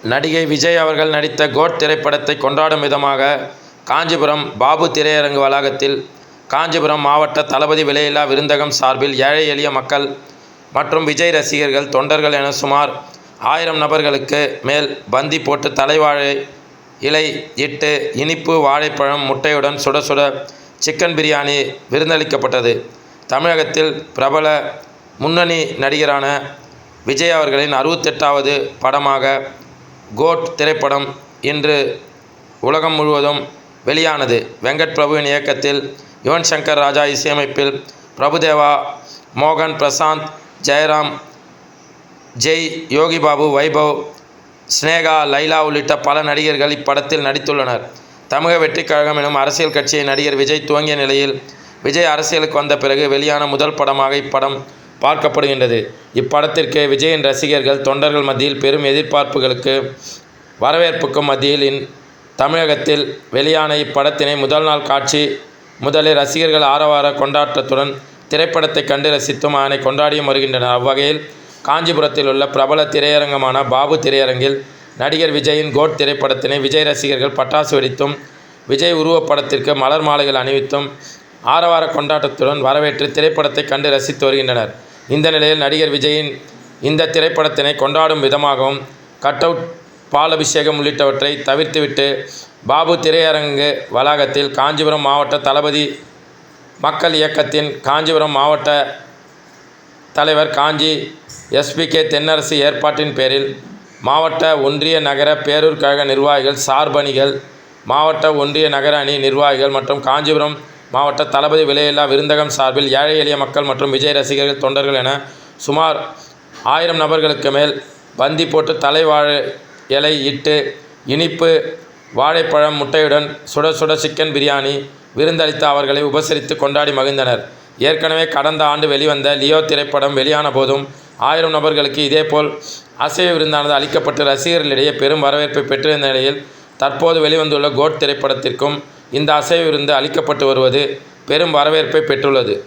நடிகை விஜய் அவர்கள் நடித்த கோட் திரைப்படத்தை கொண்டாடும் விதமாக காஞ்சிபுரம் பாபு திரையரங்கு வளாகத்தில் காஞ்சிபுரம் மாவட்ட தளபதி விலையில்லா விருந்தகம் சார்பில் ஏழை எளிய மக்கள் மற்றும் விஜய் ரசிகர்கள் தொண்டர்கள் என சுமார் ஆயிரம் நபர்களுக்கு மேல் பந்தி போட்டு தலைவாழை இலை இட்டு இனிப்பு வாழைப்பழம் முட்டையுடன் சுட சுட சிக்கன் பிரியாணி விருந்தளிக்கப்பட்டது. தமிழகத்தில் பிரபல முன்னணி நடிகரான விஜய் அவர்களின் அறுபத்தெட்டாவது படமாக கோட் திரைப்படம் இன்று உலகம் முழுவதும் வெளியானது. வெங்கட் பிரபுவின் இயக்கத்தில் யுவன் சங்கர் ராஜா இசையமைப்பில் பிரபுதேவா மோகன் பிரசாந்த் ஜெயராம் ஜெய் யோகி பாபு வைபவ் ஸ்னேகா லைலா உள்ளிட்ட பல நடிகர்கள் இப்படத்தில் நடித்துள்ளனர். தமிழக வெற்றிக் கழகம் எனும் அரசியல் கட்சியை நடிகர் விஜய் துவங்கிய நிலையில் விஜய் அரசியலுக்கு வந்த பிறகு வெளியான முதல் படமாக இப்படம் பார்க்கப்படுகின்றது. இப்படத்திற்கு விஜயின் ரசிகர்கள் தொண்டர்கள் மத்தியில் பெரும் எதிர்பார்ப்புகளுக்கு வரவேற்புக்கும் மத்தியில் இன் தமிழகத்தில் வெளியான இப்படத்தினை முதல் நாள் காட்சி முதலில் ரசிகர்கள் ஆரவார கொண்டாட்டத்துடன் திரைப்படத்தை கண்டு ரசித்தும் அதனை கொண்டாடியும் வருகின்றனர். அவ்வகையில் காஞ்சிபுரத்தில் உள்ள பிரபல திரையரங்கமான பாபு திரையரங்கில் நடிகர் விஜயின் கோட் திரைப்படத்தினை விஜய் ரசிகர்கள் பட்டாசு வெடித்தும் விஜய் உருவப்படத்திற்கு மலர் மாலைகள் அணிவித்தும் ஆரவார கொண்டாட்டத்துடன் வரவேற்று திரைப்படத்தை கண்டு ரசித்து வருகின்றனர். இந்த நிலையில் நடிகர் விஜயின் இந்த திரைப்படத்தினை கொண்டாடும் விதமாகவும் கட் அவுட் பால் அபிஷேகம் உள்ளிட்டவற்றை தவிர்த்துவிட்டு பாபு திரையரங்கு வளாகத்தில் காஞ்சிபுரம் மாவட்ட தளபதி மக்கள் இயக்கத்தின் காஞ்சிபுரம் மாவட்ட தலைவர் காஞ்சி எஸ்பிகே தென்னரசு ஏற்பாட்டின் பேரில் மாவட்ட ஒன்றிய நகர பேரூர் கழக நிர்வாகிகள் சார்பணிகள் மாவட்ட ஒன்றிய நகர அணி நிர்வாகிகள் மற்றும் காஞ்சிபுரம் மாவட்ட தளபதி விலையில்லா விருந்தகம் சார்பில் ஏழை எளிய மக்கள் மற்றும் விஜய் ரசிகர்கள் தொண்டர்கள் என சுமார் ஆயிரம் நபர்களுக்கு மேல் பந்தி போட்டு தலைவாழை இலை இட்டு இனிப்பு வாழைப்பழம் முட்டையுடன் சுட சுட சிக்கன் பிரியாணி விருந்தளித்து அவர்களை உபசரித்து கொண்டாடி மகிழ்ந்தனர். ஏற்கனவே கடந்த ஆண்டு வெளிவந்த லியோ திரைப்படம் வெளியான போதும் ஆயிரம் நபர்களுக்கு இதேபோல் அசைவ விருந்தானது அளிக்கப்பட்டு ரசிகர்களிடையே பெரும் வரவேற்பை பெற்றிருந்த நிலையில் தற்போது வெளிவந்துள்ள கோட் திரைப்படத்திற்கும் இந்த அசைவிருந்து அளிக்கப்பட்டு வருவது பெரும் வரவேற்பை பெற்றுள்ளது.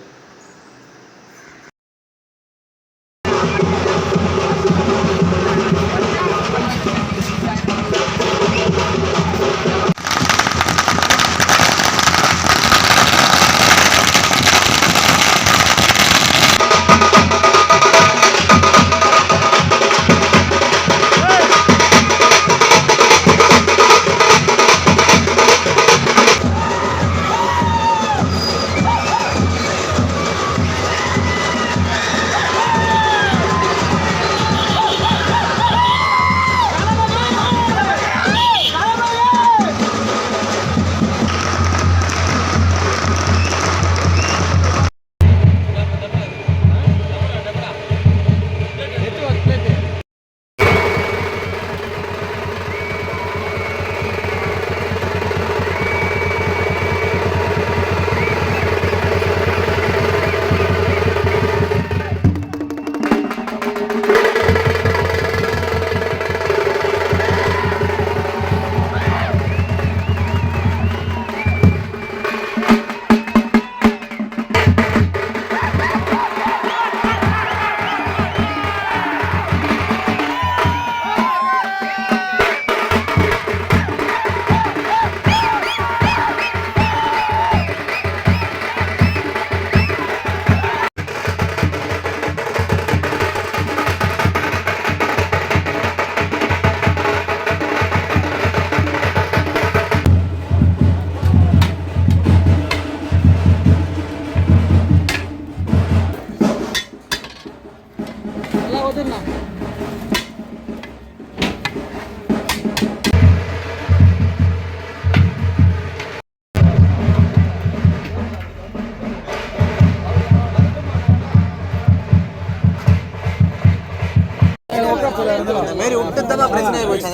இந்த மாதிரி விட்டுதான் பிரச்சனை ஆகி போச்சு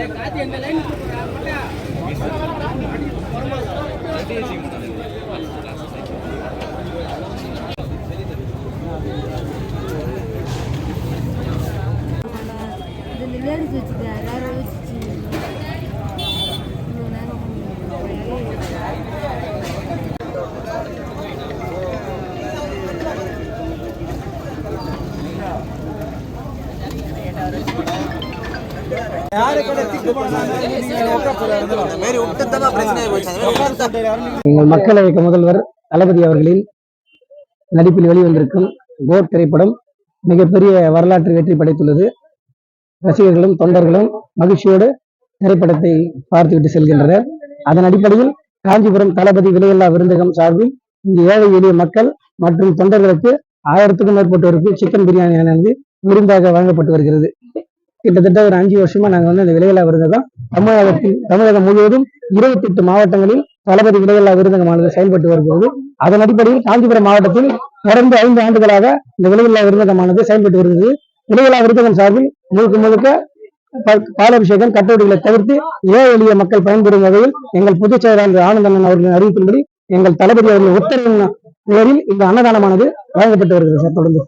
அந்த மாதிரி இதில் எங்கள் மக்கள் இயக்க முதல்வர் தளபதி அவர்களின் நடிப்பில் வெளிவந்திருக்கும் கோட் திரைப்படம் மிகப்பெரிய வரலாற்று வெற்றி படைத்துள்ளது. ரசிகர்களும் தொண்டர்களும் மகிழ்ச்சியோடு திரைப்படத்தை பார்த்துவிட்டு செல்கின்றனர். அதன் அடிப்படையில் காஞ்சிபுரம் தளபதி விலையில்லா விருந்தகம் சார்பில் இங்கு ஏழை எளிய மக்கள் மற்றும் தொண்டர்களுக்கு ஆயிரத்துக்கும் மேற்பட்டோருக்கு சிக்கன் பிரியாணி ஆனது விருந்தாக வழங்கப்பட்டு வருகிறது. கிட்டத்தட்ட ஒரு அஞ்சு வருஷமா நாங்கள் வந்து அந்த விலையில்லா விருந்தகம் தமிழகத்தில் தமிழகம் முழுவதும் இருபத்தி எட்டு மாவட்டங்களில் தளபதி விலையில்லா விருதகமானது செயல்பட்டு வருகிறது. அதன் அடிப்படையில் காஞ்சிபுரம் மாவட்டத்தில் தொடர்ந்து ஐந்து ஆண்டுகளாக இந்த விலையில்லா விருதகமானது செயல்பட்டு வருகிறது. விலையில்லா விருதகம் சார்பில் முழுக்க முழுக்க பாலாபிஷேகம் கட்டுரைகளை தவிர்த்து ஏழை எளிய மக்கள் பயன்பெறும் வகையில் எங்கள் பொதுச் செயலாளர் ஆனந்தன் அவர்களின் அறிவிப்பின்படி எங்கள் தளபதி அவர்களின் உத்தரவின் பேரில் இந்த அன்னதானமானது வழங்கப்பட்டு வருகிறது சார். தொடர்ந்து.